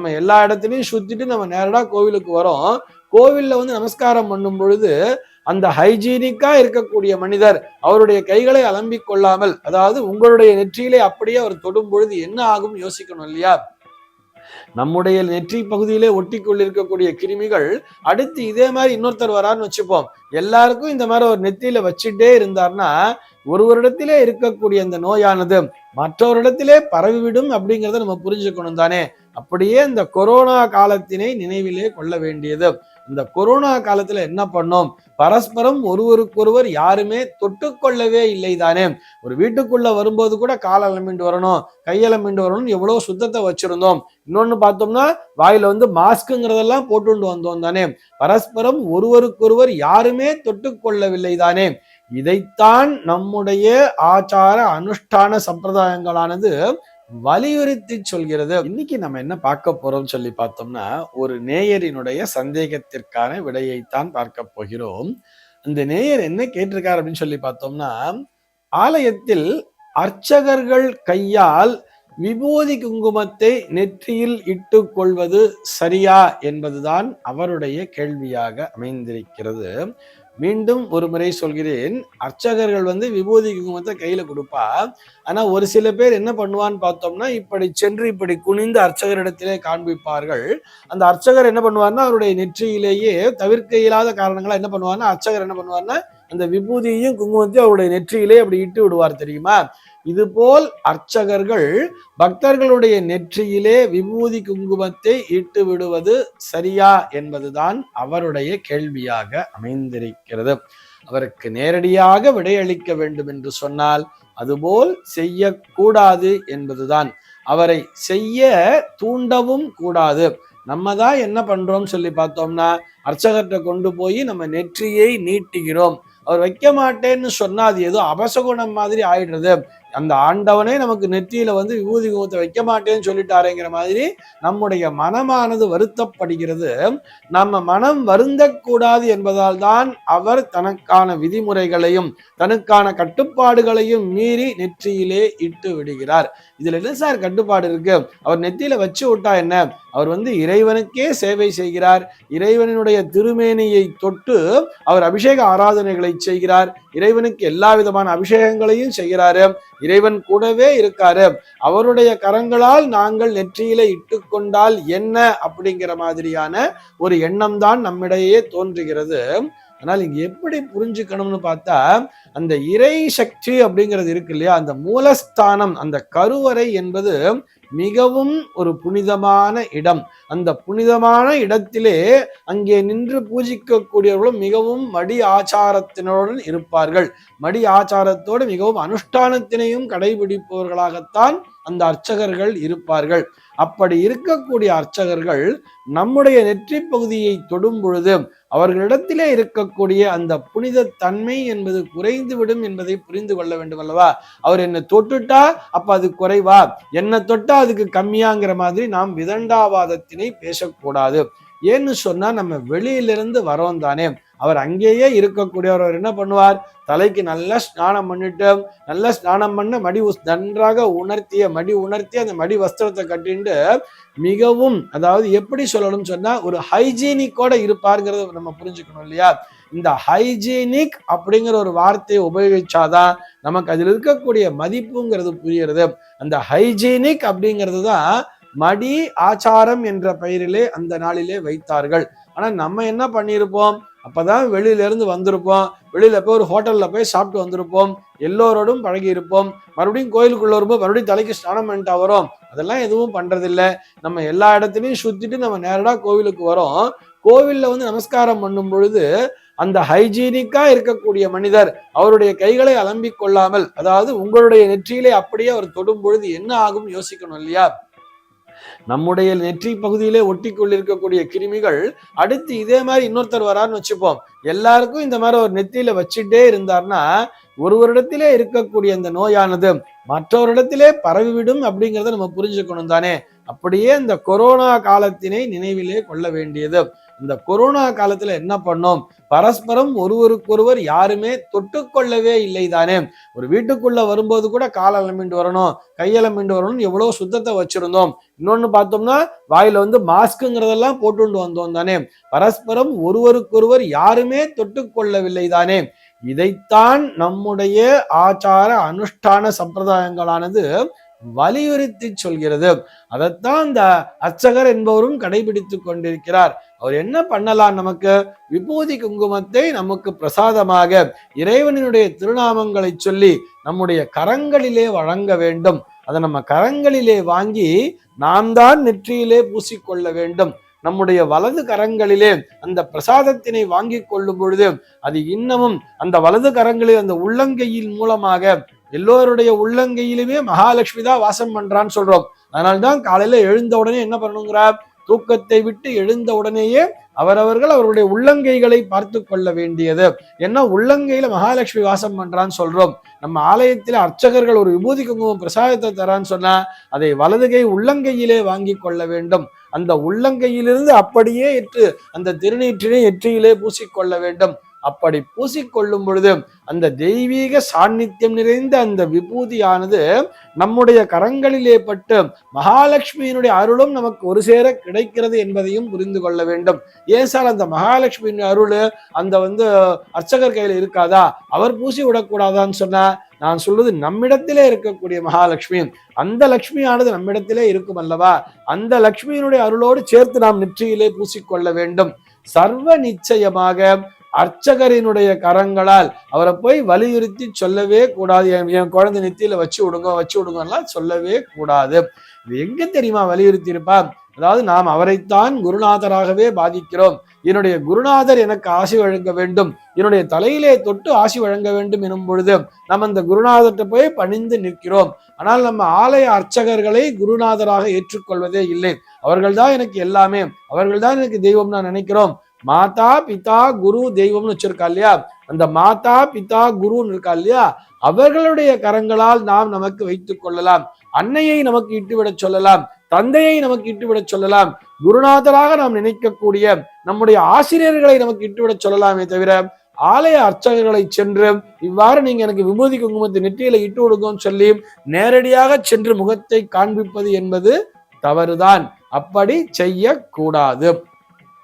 நம்ம எல்லா இடத்துலையும் சுத்திட்டு நம்ம நேரடா கோவிலுக்கு வரோம். கோவில்ல வந்து நமஸ்காரம் பண்ணும் பொழுது அந்த ஹைஜீனிக்கா இருக்கக்கூடிய மனிதர் அவருடைய கைகளை அலம்பிக் கொள்ளாமல் அதாவது உங்களுடைய நெற்றியிலே அப்படியே அவர் தொடும் பொழுது என்ன ஆகும் யோசிக்கணும் இல்லையா? நம்முடைய நெற்றி பகுதியிலே ஒட்டி கொண்டிருக்கக்கூடிய கிருமிகள் அடுத்து இதே மாதிரி இன்னொருத்தர் வரான்னு வச்சுப்போம். எல்லாருக்கும் இந்த மாதிரி ஒரு நெத்தியில வச்சுட்டே இருந்தார்னா ஒருவரிடத்திலே இருக்கக்கூடிய அந்த நோயானது மற்றவரிடத்திலே பரவிவிடும் அப்படிங்கிறத நம்ம புரிஞ்சுக்கணும் தானே? அப்படியே இந்த கொரோனா காலத்தினை நினைவிலே கொள்ள வேண்டியது. இந்த கொரோனா காலத்துல என்ன பண்ணோம்? பரஸ்பரம் ஒருவருக்கொருவர் யாருமே தொட்டுக்கொள்ளவே இல்லை தானே. ஒரு வீட்டுக்குள்ள வரும்போது கூட கால் மீண்டு வரணும் கையலமிண்டு வரணும் எவ்வளவு சுத்தத்தை வச்சிருந்தோம். இன்னொன்னு பார்த்தோம்னா வாயில வந்து மாஸ்க்குங்கிறதெல்லாம் போட்டுண்டு வந்தோம் தானே. பரஸ்பரம் ஒருவருக்கொருவர் யாருமே தொட்டுக்கொள்ளவில்லை தானே. இதைத்தான் நம்முடைய ஆச்சார அனுஷ்டான சம்பிரதாயங்களானது வலியுறுத்தி சொல்கிறது. இன்னைக்கு நம்ம என்ன பார்க்க போறோம் சொல்லி பார்த்தோம்னா ஒரு நேயரினுடைய சந்தேகத்திற்கான விடையைத்தான் பார்க்க போகிறோம். அந்த நேயர் என்ன கேட்டிருக்கார் அப்படின்னு சொல்லி பார்த்தோம்னா ஆலயத்தில் அர்ச்சகர்கள் கையால் விபூதி குங்குமத்தை நெற்றியில் இட்டுக் கொள்வது சரியா என்பதுதான் அவருடைய கேள்வியாக அமைந்திருக்கிறது. மீண்டும் ஒரு முறை சொல்கிறேன். அர்ச்சகர்கள் வந்து விபூதி குங்குமத்தை கையில கொடுப்பா. ஆனா ஒரு சில பேர் என்ன பண்ணுவான்னு பார்த்தோம்னா இப்படி சென்று இப்படி குனிந்து அர்ச்சகரிடத்திலே காண்பிப்பார்கள். அந்த அர்ச்சகர் என்ன பண்ணுவார்னா அவருடைய நெற்றியிலேயே தவிர்க்க இயலாத காரணங்களா என்ன பண்ணுவார்னா அர்ச்சகர் என்ன பண்ணுவார்னா அந்த விபூதியையும் குங்குமத்தையும் அவருடைய நெற்றியிலே அப்படி இட்டு விடுவார் தெரியுமா? இதுபோல் அர்ச்சகர்கள் பக்தர்களுடைய நெற்றியிலே விபூதி குங்குமத்தை இட்டு விடுவது சரியா என்பதுதான் அவருடைய கேள்வியாக அமைந்திருக்கிறது. அவருக்கு நேரடியாக விடையளிக்க வேண்டும் என்று சொன்னால் அதுபோல் செய்யக்கூடாது என்பதுதான். அவரை செய்ய தூண்டவும் கூடாது. நம்ம தான் என்ன பண்றோம் சொல்லி பார்த்தோம்னா அர்ச்சகர்கிட்ட கொண்டு போய் நம்ம நெற்றியை நீட்டுகிறோம். அவர் வைக்க மாட்டேன்னு சொன்னா அது ஏதோ அபசகுணம் மாதிரி ஆயிடுறது. அந்த ஆண்டவனே நமக்கு நெற்றியில வந்து விபூதி குங்குமத்தை வைக்க மாட்டேன்னு சொல்லிட்டாருங்கிற மாதிரி நம்முடைய மனமானது வருத்தப்படுகிறது. நம்ம மனம் வருந்தக்கூடாது என்பதால் தான் அவர் தனக்கான விதிமுறைகளையும் தனக்கான கட்டுப்பாடுகளையும் மீறி நெற்றியிலே இட்டு விடுகிறார். இதுல என்ன சார் கட்டுப்பாடு இருக்கு? அவர் நெத்தியில வச்சு விட்டா என்ன? அவர் வந்து இறைவனுக்கே சேவை செய்கிறார். இறைவனுடைய திருமேனியை தொட்டு அவர் அபிஷேக ஆராதனைகளை செய்கிறார். இறைவனுக்கு எல்லா விதமான அபிஷேகங்களையும் செய்கிறாரு. இறைவன் கூடவே இருக்காரு. அவருடைய கரங்களால் நாங்கள் நெற்றியில இட்டுக்கொண்டால் என்ன அப்படிங்கிற மாதிரியான ஒரு எண்ணம் தான் நம்மிடையே தோன்றுகிறது. ஆனால் இங்க எப்படி புரிஞ்சுக்கணும்னு பார்த்தா அந்த இறை சக்தி அப்படிங்கிறது இருக்கு இல்லையா? அந்த மூலஸ்தானம் அந்த கருவறை என்பது மிகவும் ஒரு புனிதமான இடம். அந்த புனிதமான இடத்திலே அங்கே நின்று பூஜிக்கக்கூடியவர்களும் மிகவும் மடி ஆச்சாரத்தினுடன் இருப்பார்கள். மடி ஆச்சாரத்தோடு மிகவும் அனுஷ்டானத்தினையும் கடைபிடிப்பவர்களாகத்தான் அந்த அர்ச்சகர்கள் இருப்பார்கள். அப்படி இருக்கக்கூடிய அர்ச்சகர்கள் நம்முடைய நெற்றி பகுதியை தொடும் பொழுது அவர்களிடத்திலே இருக்கக்கூடிய அந்த புனித தன்மை என்பது குறைந்துவிடும் என்பதை புரிந்து கொள்ள வேண்டும் அல்லவா? அவர் என்னை தொட்டுட்டா அப்ப அது குறைவா? என்னை தொட்டா அதுக்கு கம்மியாங்கிற மாதிரி நாம் விதண்டாவாதத்தினை பேசக்கூடாது. ஏன்னு சொன்னா நம்ம வெளியிலிருந்து வரோம் தானே. அவர் அங்கேயே இருக்கக்கூடியவர் அவர் என்ன பண்ணுவார்? தலைக்கு நல்லா ஸ்நானம் பண்ணிட்டு நல்லா ஸ்நானம் பண்ண மடி நன்றாக உணர்த்திய மடி உணர்த்தி அந்த மடி வஸ்திரத்தை கட்டிண்டு மிகவும் அதாவது எப்படி சொல்லணும்னு சொன்னா ஒரு ஹைஜீனிக்கோட இருப்பாருங்கிறத நம்ம புரிஞ்சுக்கணும் இல்லையா? இந்த ஹைஜீனிக் அப்படிங்கிற ஒரு வார்த்தையை உபயோகிச்சாதான் நமக்கு அதில் இருக்கக்கூடிய மதிப்புங்கிறது புரியுறது அந்த ஹைஜீனிக் அப்படிங்கிறது தான் மடி ஆச்சாரம் என்ற பெயரிலே அந்த நாளிலே வைத்தார்கள். ஆனா நம்ம என்ன பண்ணியிருப்போம்? அப்பதான் வெளியில இருந்து வந்திருப்போம். வெளியில போய் ஒரு ஹோட்டல்ல போய் சாப்பிட்டு வந்திருப்போம். எல்லோரோடும் பழகி இருப்போம் மறுபடியும் கோயிலுக்குள்ள வரும்போது மறுபடியும் தலைக்கு ஸ்நானம் பண்ணிட்டா வரோம். அதெல்லாம் எதுவும் பண்றதில்ல. நம்ம எல்லா இடத்துலையும் சுத்திட்டு நம்ம நேரடா கோவிலுக்கு வரோம். கோவில்ல வந்து நமஸ்காரம் பண்ணும் பொழுது அந்த ஹைஜீனிக்கா இருக்கக்கூடிய மனிதர் அவருடைய கைகளை அலம்பிக் கொள்ளாமல் அதாவது உங்களுடைய நெற்றியிலே அப்படியே அவர் தொடும் பொழுது என்ன ஆகும் யோசிக்கணும் இல்லையா? நம்முடைய நெற்றி பகுதியிலே ஒட்டி கொண்டிருக்கக்கூடிய கிருமிகள் அடுத்து இதே மாதிரி இன்னொருத்தர் வரான்னு வச்சுப்போம். எல்லாருக்கும் இந்த மாதிரி ஒரு நெத்தியில வச்சுட்டே இருந்தார்னா ஒருவரிடத்திலே இருக்கக்கூடிய அந்த நோயானது மற்றவரிடத்திலே பரவிவிடும் அப்படிங்கிறத நம்ம புரிஞ்சுக்கணும் தானே. அப்படியே இந்த கொரோனா காலத்தினை நினைவிலே கொள்ள வேண்டியது. இந்த கொரோனா காலத்துல என்ன பண்ணோம்? பரஸ்பரம் ஒருவருக்கொருவர் யாருமே தொட்டுக்கொள்ளவே இல்லை தானே ஒரு வீட்டுக்குள்ள வரும்போது கூட கால் மீண்டு வரணும் கையலம்பிண்டு வரணும் எவ்வளவு சுத்தத்தை வச்சிருந்தோம். இன்னொன்னு பார்த்தோம்னா வாயில வந்து மாஸ்க்குங்கிறதெல்லாம் போட்டுண்டு வந்தோம் தானே? பரஸ்பரம் ஒருவருக்கொருவர் யாருமே தொட்டுக்கொள்ளவில்லை தானே இதைத்தான் நம்முடைய ஆச்சார அனுஷ்டான சம்பிரதாயங்களானது வலியுறுத்தி சொல்கிறது. அதைத்தான் இந்த அர்ச்சகர் என்பவரும் கடைபிடித்துக் கொண்டிருக்கிறார். அவர் என்ன பண்ணலாம் நமக்கு? விபூதி குங்குமத்தை நமக்கு பிரசாதமாக இறைவனினுடைய திருநாமங்களை சொல்லி நம்முடைய கரங்களிலே வழங்க வேண்டும். அதை நம்ம கரங்களிலே வாங்கி நாம் தான் நெற்றியிலே பூசிக்கொள்ள வேண்டும். நம்முடைய வலது கரங்களிலே அந்த பிரசாதத்தினை வாங்கி கொள்ளும் பொழுது அது இன்னமும் அந்த வலது கரங்களில் அந்த உள்ளங்கையில் மூலமாக எல்லோருடைய உள்ளங்கையிலுமே மகாலட்சுமி தான் வாசம் பண்றான்னு சொல்றோம். அதனால்தான் காலையில எழுந்த உடனே என்ன பண்ணணுங்கிறார்? தூக்கத்தை விட்டு எழுந்த உடனேயே அவரவர்கள் அவருடைய உள்ளங்கைகளை பார்த்து கொள்ள வேண்டியது. ஏன்னா உள்ளங்கையில மகாலட்சுமி வாசம் பண்றான்னு சொல்றோம். நம்ம ஆலயத்தில் அர்ச்சகர்கள் ஒரு விபூதி குங்குமம் பிரசாதத்தை தரான்னு சொன்னா அதை வலதுகை உள்ளங்கையிலே வாங்கி கொள்ள வேண்டும். அந்த உள்ளங்கையிலிருந்து அப்படியே எற்று அந்த திருநீற்றினை எற்றியிலே பூசிக்கொள்ள வேண்டும். அப்படி பூசிக்கொள்ளும் பொழுது அந்த தெய்வீக சாநித்தியம் நிறைந்த அந்த விபூதியானது நம்முடைய கரங்களிலே பட்டு மகாலட்சுமியினுடைய அருளும் நமக்கு ஒரு சேர கிடைக்கிறது என்பதையும் புரிந்து கொள்ள வேண்டும். ஏன் சார் அந்த மகாலட்சுமியின் அருள் அந்த வந்து அர்ச்சகர் கையில் இருக்காதா? அவர் பூசி விடக்கூடாதான்னு சொன்ன நான் சொல்வது நம்மிடத்திலே இருக்கக்கூடிய மகாலட்சுமி. அந்த லட்சுமியானது நம்மிடத்திலே இருக்கும் அல்லவா? அந்த லட்சுமியினுடைய அருளோடு சேர்த்து நாம் நெற்றியிலே பூசிக்கொள்ள வேண்டும். சர்வ நிச்சயமாக அர்ச்சகரினுடைய கரங்களால் அவரை போய் வலியுறுத்தி சொல்லவே கூடாது. என் என் குழந்தை நெத்தியில வச்சு விடுங்க வச்சு விடுங்கலாம் சொல்லவே கூடாது. இது எங்க தெரியுமா வலியுறுத்தி இருப்பார் அதாவது நாம் அவரைத்தான் குருநாதராகவே பாதிக்கிறோம். என்னுடைய குருநாதர் எனக்கு ஆசி வழங்க வேண்டும். என்னுடைய தலையிலே தொட்டு ஆசி வழங்க வேண்டும் எனும் பொழுது நம்ம அந்த குருநாதர்கிட்ட போய் பணிந்து நிற்கிறோம். ஆனால் நம்ம ஆலய அர்ச்சகர்களை குருநாதராக ஏற்றுக்கொள்வதே இல்லை. அவர்கள்தான் எனக்கு எல்லாமே. அவர்கள்தான் எனக்கு தெய்வம் நான் நினைக்கிறோம். மாதா பிதா குரு தெய்வம்னு வச்சிருக்கா இல்லையா? அந்த மாதா பிதா குருன்னு இருக்கா இல்லையா? அவர்களுடைய கரங்களால் நாம் நமக்கு வைத்துக் கொள்ளலாம். அன்னையை நமக்கு இட்டுவிடச் சொல்லலாம். தந்தையை நமக்கு இட்டுவிடச் சொல்லலாம். குருநாதராக நாம் நினைக்கக்கூடிய நம்முடைய ஆசிரியர்களை நமக்கு இட்டுவிடச் சொல்லலாமே தவிர ஆலய அர்ச்சகர்களை சென்று இவ்வாறு நீங்க எனக்கு விபூதி குங்குமத்தை நெற்றியில இட்டு விடுங்கன்னு சொல்லி நேரடியாக சென்று முகத்தை காண்பிப்பது என்பது தவறுதான். அப்படி செய்யக்கூடாது.